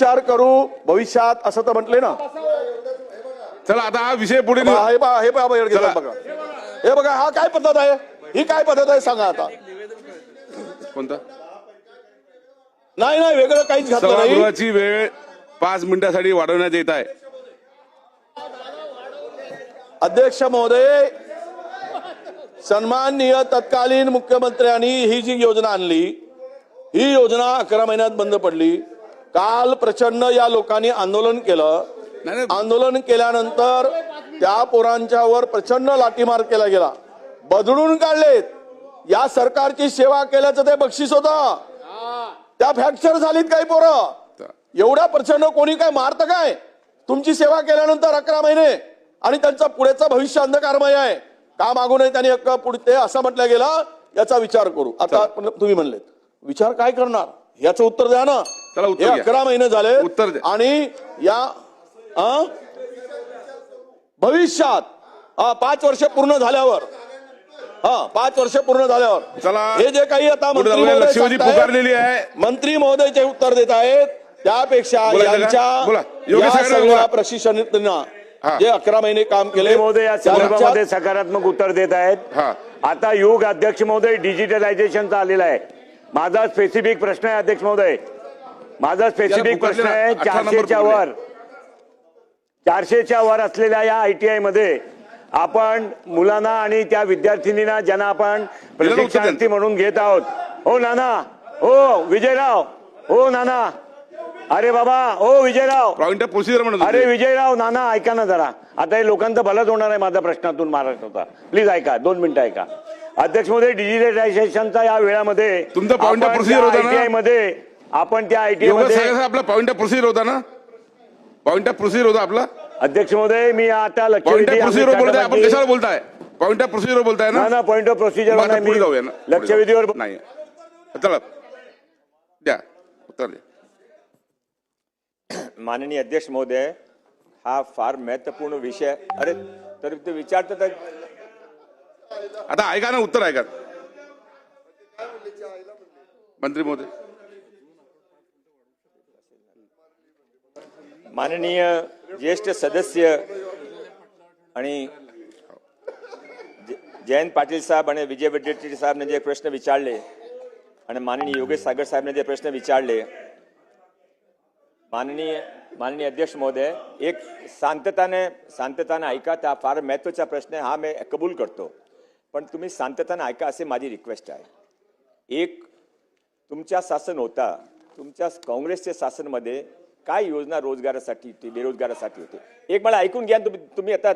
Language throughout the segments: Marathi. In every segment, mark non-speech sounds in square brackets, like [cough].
विचार करू भविष्यात असं तर म्हटले ना. चला आता हा विषय पुढे नेऊ. हे बघा हे बघा चला. बघा. हे बघा हा काय पद्धत आहे? ही काय पद्धत आहे सांगा आता. कोणता? नाही नाही वेगळं काहीच घातलं नाही. सभागृहाची वेळ पाच मिनिटासाठी वाढवण्यात येत आहे. अध्यक्ष महोदय सन्माननीय तत्कालीन मुख्यमंत्र्यांनी ही जी योजना आणली ही योजना अकरा महिन्यात बंद पडली. काल प्रचंड या लोकांनी आंदोलन केलं. आंदोलन केल्यानंतर त्या पोरांच्यावर प्रचंड लाठीमार केला गेला. बदलून काढलेत. या सरकारची सेवा केल्याचं ते बक्षीस होतं. त्या फ्रॅक्चर झालीत काही पोरं. एवढ्या प्रचंड कोणी काय मारतं काय? तुमची सेवा केल्यानंतर अकरा महिने आणि त्यांचं पुढेचं भविष्य अंधकारमय आहे. का मागू नये त्यांनी हक्क पुढे असं म्हटलं गेलं? याचा विचार करू. आता तुम्ही म्हणलेत. विचार काय करणार? याचं उत्तर द्या ना. चला, उत्तर हे. अकरा महिने झाले उत्तर द्या. आणि या? भविष्यात हा पाच वर्ष पूर्ण झाल्यावर हा पाच वर्ष पूर्ण झाल्यावर चला. हे जे काही आता पुढे मंत्री जाऊया. महोदय लक्षवेधी सांगतायत, पुकारलेली आहे. मंत्री महोदयचे उत्तर देत आहेत त्यापेक्षा बोला, बोला. यांच्या योगेश या सगळ्या. प्रशिक्षणार्थींना हा. जे अकरा महिने काम केले महोदय या संदर्भामध्ये सकारात्मक उत्तर देत आहेत हा. आता युग अध्यक्ष महोदय डिजिटलायझेशनचा आलेला आहे माझा स्पेसिफिक प्रश्न आहे अध्यक्ष महोदय माझा स्पेसिफिक प्रश्न आहे चारशेच्या. वर. चारशेच्या वर असलेल्या या आय टी आयमध्ये आपण मुलांना आणि त्या विद्यार्थिनींना ज्यांना आपण प्रशिक्षणार्थी म्हणून घेत आहोत. हो नाना. हो विजयराव. हो नाना. अरे बाबा. हो विजयराव. प्रोसिजर म्हणत अरे. विजयराव नाना ऐका ना जरा. आता हे लोकांचं भलंच होणार आहे माझ्या प्रश्नातून महाराष्ट्राचा प्लीज ऐका दोन मिनिटं ऐका. अध्यक्षमध्ये डिजिटलायझेशनच्या या वेळामध्ये तुमचा मध्ये आपण त्या योगेशमध्ये आपला पॉइंट ऑफ प्रोसिजर होता ना? पॉइंट ऑफ प्रोसिजर होता आपला? अध्यक्ष महोदय मी आता पॉइंट लक्षवेधी ऑफ प्रोसिजर बोलताय आपण कशाला बोलताय? पॉइंट ऑफ प्रोसिजर बोलताय ना? पॉइंट ऑफ प्रोसिजर लक्षवेधीवर. नाही चला. द्या. उत्तर द्या. [clears throat] माननीय अध्यक्ष महोदय हा फार महत्त्वपूर्ण विषय. अरे तर ते आता ऐका ना उत्तर ऐका. मंत्री महोदय. माननीय ज्येष्ठ सदस्य आणि ज- जयंत पाटील साहेब आणि विजय वडेट्टी साहेबने जे प्रश्न विचारले आणि माननीय योगेश सागर साहेबने जे प्रश्न विचारले माननीय माननीय अध्यक्ष महोदय एक शांतताने शांतताने ऐका त्या फार महत्त्वाचा प्रश्न आहे हा मी कबूल करतो. पण तुम्ही शांतताने ऐका असे माझी रिक्वेस्ट आहे. एक तुमच्या शासन होता तुमच्या काँग्रेसच्या शासनमध्ये काय योजना रोजगारासाठी होती बेरोजगारासाठी होती? एक मला ऐकून घ्या तुम्ही तुम्ही आता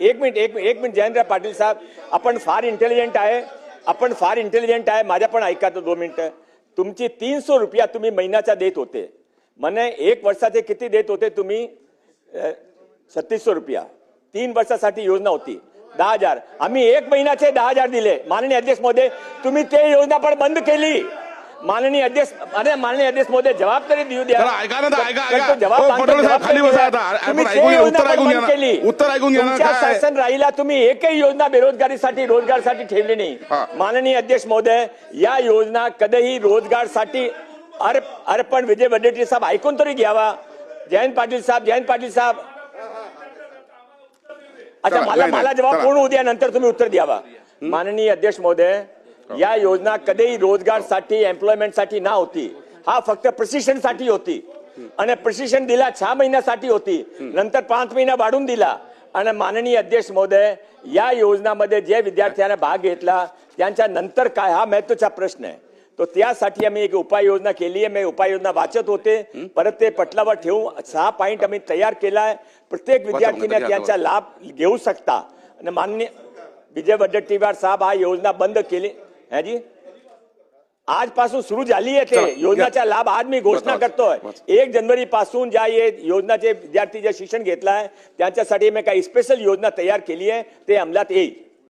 एक मिनिट एक मिनिट एक मिनिट जयंतराव पाटील साहेब आपण फार इंटेलिजंट आहे आपण फार इंटेलिजंट आहे माझ्या पण ऐका तर दोन मिनटं. तुमची तीनशे रुपया तुम्ही महिन्याचा देत होते. म्हणे एक वर्षाचे किती देत होते तुम्ही? छत्तीसशे रुपया. तीन वर्षासाठी योजना होती. दहा हजार. आम्ही एक महिन्याचे दहा हजार दिले. माननीय अध्यक्ष मोदी तुम्ही ते योजना पण बंद केली. माननीय अध्यक्ष अरे माननीय अध्यक्ष महोदय जबाब तरी देऊ द्या ऐका ना, जबाब हो, जबाब खाली बसा. आता. केली उत्तर ऐकून घ्या? शासन राहिला तुम्ही एकही योजना बेरोजगारीसाठी रोजगारसाठी ठेवली नाही. माननीय अध्यक्ष महोदय या योजना कधीही रोजगारसाठी अरे अरे पण विजय वडेट्टीवार साहेब ऐकून तरी घ्यावा जयंत पाटील साहेब जयंत पाटील साहेब अच्छा मला मला चला. पूर्ण उद्या नंतर तुम्ही उत्तर द्यावा माननीय अध्यक्ष महोदय या योजना कधीही रोजगारसाठी एम्प्लॉयमेंटसाठी ना होती. हा फक्त प्रशिक्षणसाठी होती. आणि प्रशिक्षण दिला सहा महिन्यासाठी होती. नंतर पाच महिना वाढून दिला. आणि माननीय अध्यक्ष महोदय या योजनामध्ये जे विद्यार्थ्यांना भाग घेतला त्यांच्या नंतर काय? हा महत्त्वाचा प्रश्न आहे. तो त्यासाठी आम्ही एक उपाययोजना केली आहे. मी उपाययोजना वाचत होते. परत ते पटलावर ठेवून सहा पॉईंट आम्ही तयार केलाय. प्रत्येक विद्यार्थीने त्यांचा लाभ घेऊ शकता. आणि माननीय विजय वडेट्टीवार साहेब हा योजना बंद केली. है जी? आजपासून सुरू झाली आहे ते. योजनाचा लाभ आज मी घोषणा करतोय. एक जानेवारी पासून ज्या योजनाचे विद्यार्थी जे शिक्षण घेतलाय त्यांच्यासाठी मी काही स्पेशल योजना तयार केली आहे. ते अंमलात येईल.